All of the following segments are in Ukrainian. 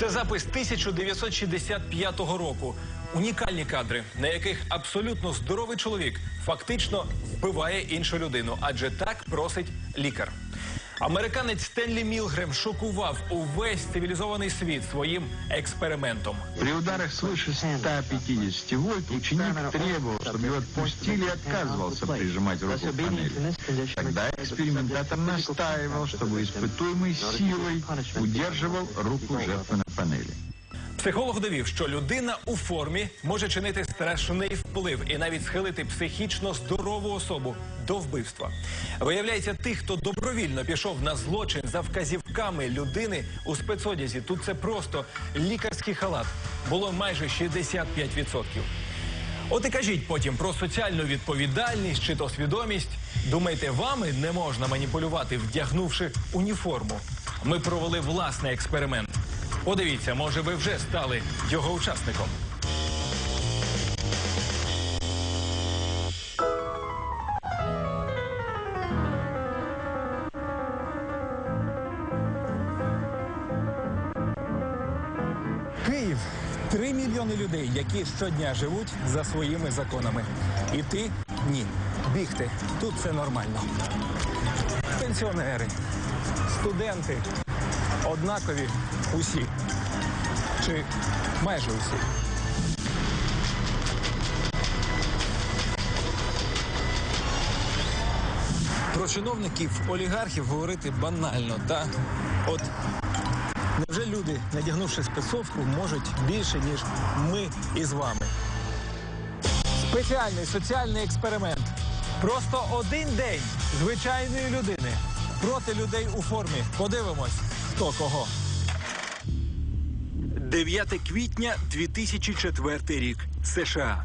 Це запис 1965 року. Унікальні кадри, на яких абсолютно здоровий чоловік фактично вбиває іншу людину, адже так просить лікар. Американець Стенлі Мілгрем шокував увесь цивілізований світ своїм експериментом. При ударах свыше 150 вольт ученик требовал, чтобы его отпустили и отказывался прижимать руку к панели. Тогда экспериментатор настаивал, чтобы испытуемый силой удерживал руку жертвы на панели. Психолог довів, що людина у формі може чинити страшний вплив і навіть схилити психічно здорову особу до вбивства. Виявляється, тих, хто добровільно пішов на злочин за вказівками людини у спецодязі, тут це просто лікарський халат. Було майже 65%. От і кажіть потім про соціальну відповідальність чи то свідомість. Думаєте, вами не можна маніпулювати, вдягнувши уніформу? Ми провели власний експеримент. Подивіться, може, ви вже стали його учасником. Київ три мільйони людей, які щодня живуть за своїми законами. Іти ні. Бігти тут це нормально. Пенсіонери, студенти однакові усі. Чи майже усі. Про чиновників олігархів говорити банально, та от невже люди, надягнувши спецовку, можуть більше, ніж ми із вами? Спеціальний соціальний експеримент. Просто один день звичайної людини проти людей у формі. Подивимось, хто кого. 9 квітня 2004 рік. США.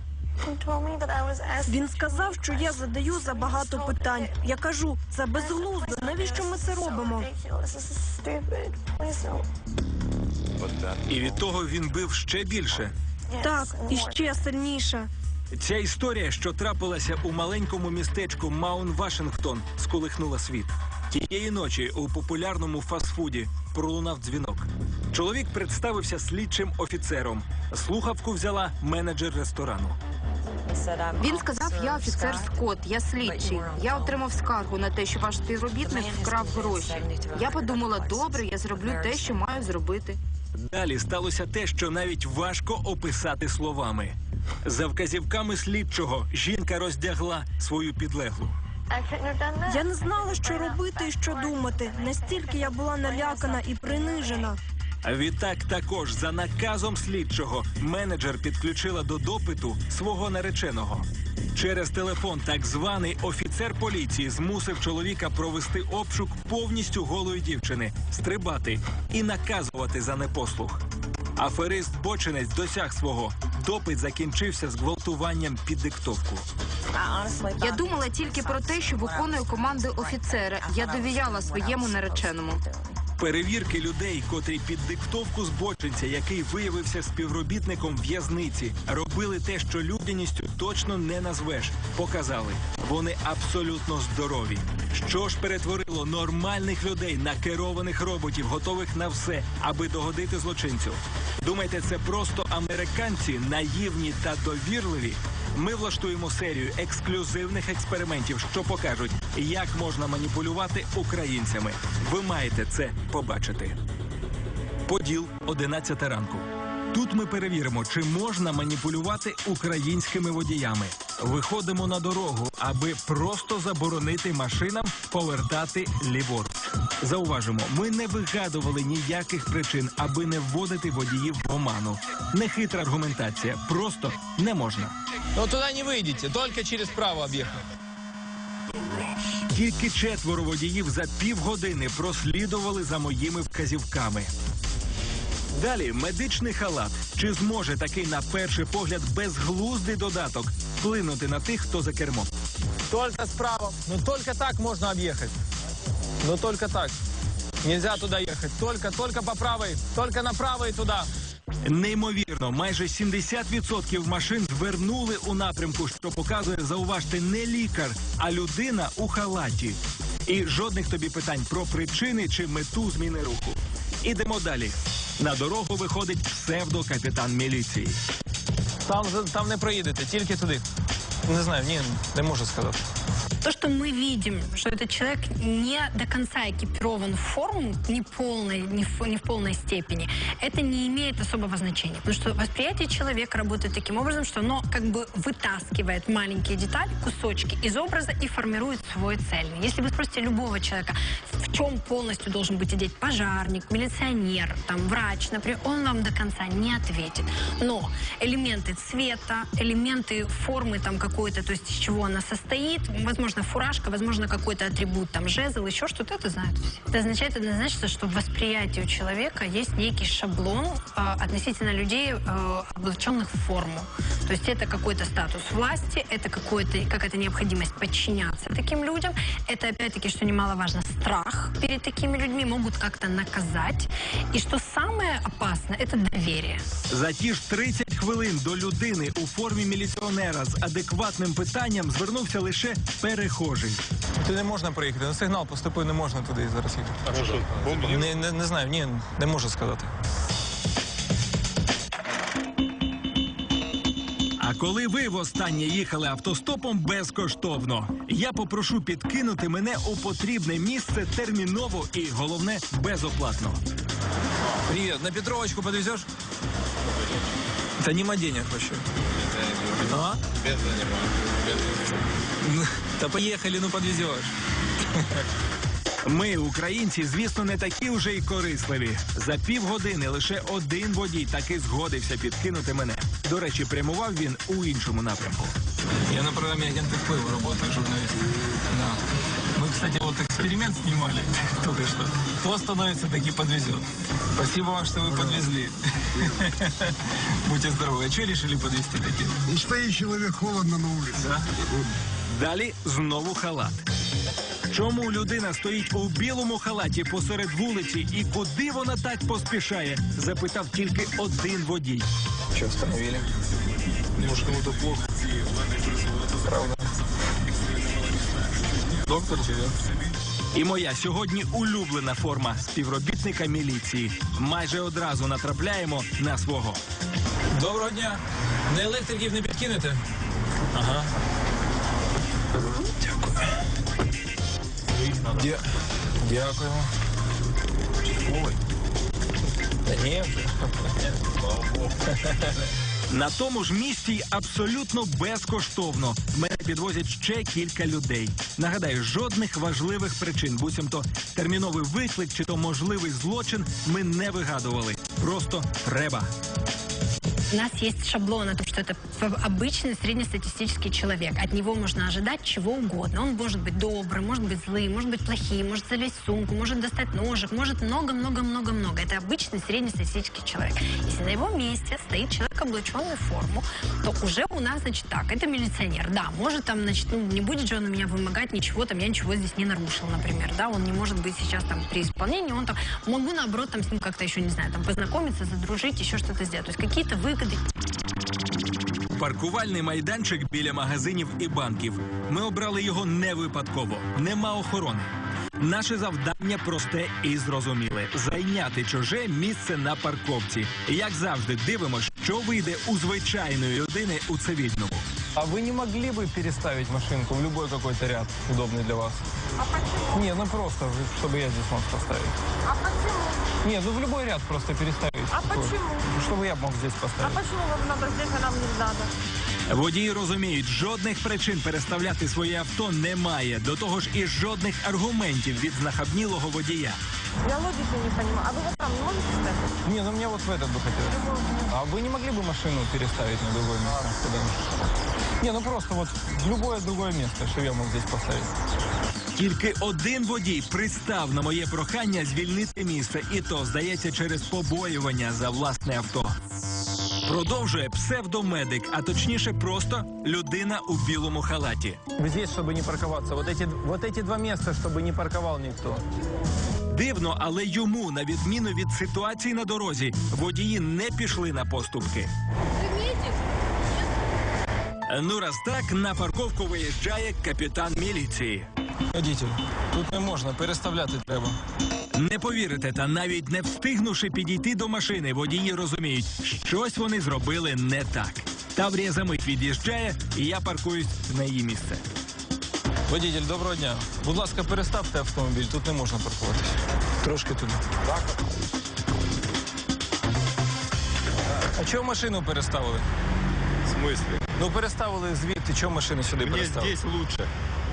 Він сказав, що я задаю забагато питань. Я кажу, це безглуздо. Навіщо ми це робимо? І від того він бив ще більше. Так, і ще сильніше. Ця історія, що трапилася у маленькому містечку Маун Вашингтон, сколихнула світ. Тієї ночі у популярному фастфуді пролунав дзвінок. Чоловік представився слідчим офіцером. Слухавку взяла менеджер ресторану. Він сказав, я офіцер Скотт, я слідчий. Я отримав скаргу на те, що ваш співробітник вкрав гроші. Я подумала, добре, я зроблю те, що маю зробити. Далі сталося те, що навіть важко описати словами. За вказівками слідчого жінка роздягла свою підлеглу. Я не знала, що робити і що думати. Настільки я була налякана і принижена. Відтак, також за наказом слідчого менеджер підключила до допиту свого нареченого. Через телефон так званий офіцер поліції змусив чоловіка провести обшук повністю голої дівчини, стрибати і наказувати за непослух. Аферист бочинець досяг свого. Допит закінчився зґвалтуванням під диктовку. Я думала тільки про те, що виконую команди офіцера. Я довіряла своєму нареченому. Перевірки людей, котрі під диктовку збочинця, який виявився співробітником в'язниці, робили те, що людяністю точно не назвеш. Показали, вони абсолютно здорові. Що ж перетворило нормальних людей на керованих роботів, готових на все, аби догодити злочинцю? Думаєте, це просто американці наївні та довірливі? Ми влаштуємо серію ексклюзивних експериментів, що покажуть, як можна маніпулювати українцями. Ви маєте це побачити. Поділ 11 ранку. Тут ми перевіримо, чи можна маніпулювати українськими водіями. Виходимо на дорогу, аби просто заборонити машинам повертати ліворуч. Зауважимо, ми не вигадували ніяких причин, аби не вводити водіїв в оману. Нехитра аргументація, просто не можна. Но туда не выйдете, только через право объехать. Тільки четверо водіїв за півгодини прослідували за моїми вказівками. Далі медичний халат. Чи зможе такий на перший погляд безглуздий додаток вплинути на тих, хто за кермом? Только справа. Но только так можно объехать. Но только так. Нельзя туда ехать. Только, только по правой. Только направо и туда. Неймовірно, майже 70% машин звернули у напрямку, що показує, зауважте, не лікар, а людина у халаті. І жодних тобі питань про причини чи мету зміни руху. Ідемо далі. На дорогу виходить псевдокапітан міліції. Там, там не проїдете, тільки туди. Не знаю, ні, не можу сказати. То, что мы видим, что этот человек не до конца экипирован в форму, не, полной, не, в, не в полной степени, это не имеет особого значения. Потому что восприятие человека работает таким образом, что оно как бы вытаскивает маленькие детали, кусочки из образа и формирует свой цельный. Если вы спросите любого человека, в чем полностью должен быть одет пожарник, милиционер, там, врач, например, он вам до конца не ответит. Но элементы цвета, элементы формы там какой-то, то есть из чего она состоит, возможно, фуражка, возможно, какой-то атрибут, там, жезл, еще что-то, это знают все. Это означает однозначно, что в восприятии у человека есть некий шаблон а, относительно людей, а, облаченных в форму. То есть это какой-то статус власти, это какой-то, какая-то необходимость подчиняться таким людям. Это, опять-таки, что немаловажно, страх перед такими людьми, могут как-то наказать. И что самое опасное, это доверие. За ті ж 30 хвилин до людини у формі міліціонера з адекватним питанням звернувся лише перехожий. Туди не можна проїхати. На сигнал поступив, не можна туди зараз їхати. Не, не, не знаю, ні, не можу сказати. Коли ви востаннє їхали автостопом безкоштовно, я попрошу підкинути мене у потрібне місце терміново і головне безоплатно. Привет, на Петровочку подвезешь? Да нема денег вообще. А? Да поехали, ну подвезешь. Ми, українці, звісно, не такі вже й корисливі. За півгодини лише один водій таки згодився підкинути мене. До речі, прямував він у іншому напрямку. Я на программе агенты впливу работаю, журналист. Да. Мы, кстати, вот эксперимент снимали только что. Кто становится, таки подвезет. Спасибо вам, что вы подвезли. Будьте здоровы. А что решили подвезти таки? Ну, стоит человек холодно на улице. Далі знову халат. Чому людина стоїть у білому халаті посеред вулиці і куди вона так поспішає? запитав тільки один водій. Что остановили? Может, кому-то плохо? Правда? Доктор тебе? І моя сьогодні улюблена форма співробітника міліції. Майже одразу натрапляємо на свого. Доброго дня. Не електриків не підкинете? Ага. Дякую. Дя... Дякуємо. Ой. Та ні вже. На тому ж місці абсолютно безкоштовно. Мене підвозять ще кілька людей. Нагадаю, жодних важливих причин, буцімто терміновий виклик чи то можливий злочин ми не вигадували. Просто треба. У нас есть шаблон о том, что это обычный среднестатистический человек. От него можно ожидать чего угодно. Он может быть добрым, может быть злым, может быть плохим, может залезть в сумку, может достать ножик, может много-много-много-много. Это обычный среднестатистический человек. Если на его месте стоит человек, облаченный в форму, то уже у нас, значит, так, это милиционер. Да, может там, значит, ну, не будет же он у меня вымогать ничего, там, я ничего здесь не нарушил, например, да, он не может быть сейчас там при исполнении, он там, могу наоборот там с ним как-то еще, не знаю, там, познакомиться, задружить, еще что-то сделать. То есть какие-то выгоды Паркувальний майданчик біля магазинів і банків. Ми обрали його не випадково. Нема охорони. Наше завдання просте і зрозуміле зайняти чуже місце на парковці. Як завжди, дивимося, що вийде у звичайної людини у цивільному. А вы не могли бы переставить машинку в любой какой-то ряд, удобный для вас? А почему? Не, ну просто, чтобы я здесь мог поставить. А почему? Не, ну в любой ряд просто переставить. А почему? Чтобы я мог здесь А поставить. почему вам надо здесь, а нам не надо? Водії розуміють, жодних причин переставляти своє авто немає. До того ж, і жодних аргументів від знахабнілого водія. Я логики не понимаю. А вы вот там не можете ставить? Не, ну мне вот в этот бы хотелось. А вы не могли бы машину переставить на другое место? куда-нибудь? Не, ну просто вот в любое другое место, что я мог здесь поставить. Тільки один водій пристав на моє прохання звільнити місце, і то здається через побоювання за власне авто. Продовжує псевдомедик, а точніше, просто людина у білому халаті. Вы здесь, чтобы не парковаться. Вот эти, вот эти два места, чтобы не парковал никто. Дивно, але йому, на відміну від ситуації на дорозі, водії не пішли на поступки. Ну раз так, на парковку виїжджає капітан міліції. Водитель, тут не можна, переставляти треба. Не повірите, та навіть не встигнувши підійти до машини, водії розуміють, щось вони зробили не так. Таврія за мить від'їжджає, і я паркуюсь на її місце. Водитель, доброго дня. Будь ласка, переставте автомобіль, тут не можна паркуватися. Трошки туди. Так. А чого машину переставили? В смысле? Ну переставили звідти, чого машину сюди Мне переставили? здесь лучше.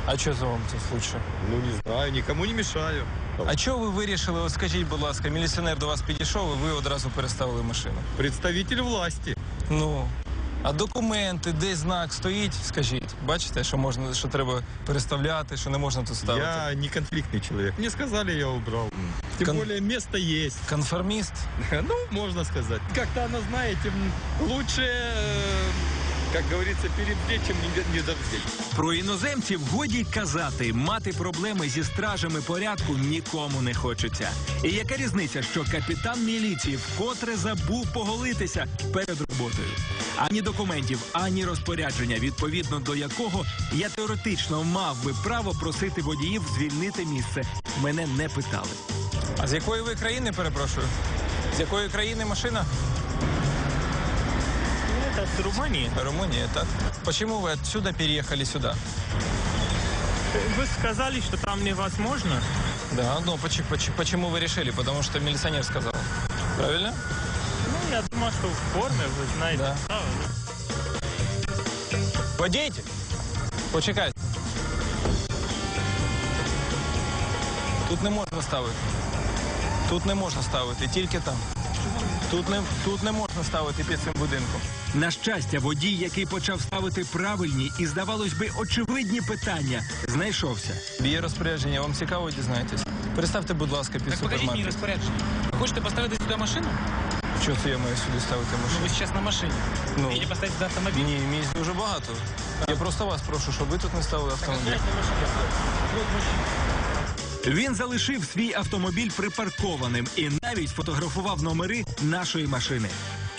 А що за вам тут лучше? Ну, не знаю, никому не мешаю. А чого ви вирішили, от скажіть, будь ласка, міліціонер до вас підійшов, і ви одразу переставили машину? Представитель власти. Ну. А документи, де знак стоїть, скажіть. Бачите, що можна, що треба переставляти, що не можна тут ставити. Я не конфликтный человек. Мне сказали, я убрал. Тем Кон- более место есть. Конформіст. Ну, можно сказать. Как-то оно, знаете, м, лучше, э, как говорится, перебдеть, чем не не довдеть. Про іноземців годі казати, мати проблеми зі стражами порядку нікому не хочеться. І яка різниця, що капітан міліції вкотре забув поголитися перед роботою? Ані документів, ані розпорядження, відповідно до якого я теоретично мав би право просити водіїв звільнити місце. Мене не питали. А з якої ви країни, перепрошую? З якої країни машина? Это с Румынии. Румунія, так? Почему ви отсюда переехали сюда? Вы сказали, что там невозможно. Да, ну почему, почему вы решили? Потому что милиционер сказал. Правильно? Ну, я думал, что в форме, вы знаете. Да. правильно. Водійте. Почекайте. Тут не можна ставити. Тут не можна ставити, тільки там. Тут не, тут не можна ставити під цим будинком. На щастя, водій, який почав ставити правильні і, здавалось би, очевидні питання, знайшовся. Є розпорядження, вам цікаво дізнаєтесь. Переставте, будь ласка, під Покажіть мені супермаркет. розпорядження. Ви хочете поставити сюди машину? Що це я маю сюди ставити Ну, машину? ви зараз на машині. Ну. Или поставити сюди автомобіль. Ні, місць дуже багато. Я просто вас прошу, щоб ви тут не ставили автомобіль. Він залишив свій автомобіль припаркованим і навіть фотографував номери нашої машини.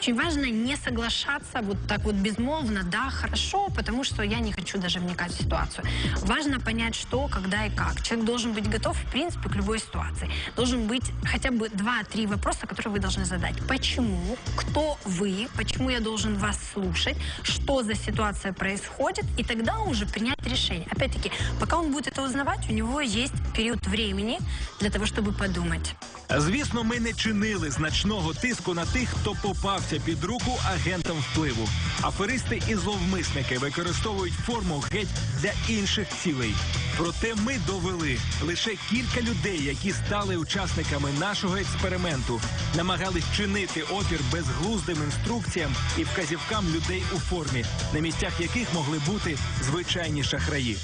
Очень важно не соглашаться вот так вот безмолвно, да, хорошо, потому что я не хочу даже вникать в ситуацию. Важно понять, что, когда и как. Человек должен быть готов, в принципе, к любой ситуации. Должен быть хотя бы два-три вопроса, которые вы должны задать. Почему? Кто вы? Почему я должен вас слушать? Что за ситуация происходит? И тогда уже принять решение. Опять-таки, пока он будет это узнавать, у него есть период времени для того, чтобы подумать. Звісно, ми не чинили значного тиску на тих, хто попався під руку агентам впливу. Аферисти і зловмисники використовують форму геть для інших цілей. Проте ми довели лише кілька людей, які стали учасниками нашого експерименту, намагались чинити опір безглуздим інструкціям і вказівкам людей у формі, на місцях яких могли бути звичайні шахраї.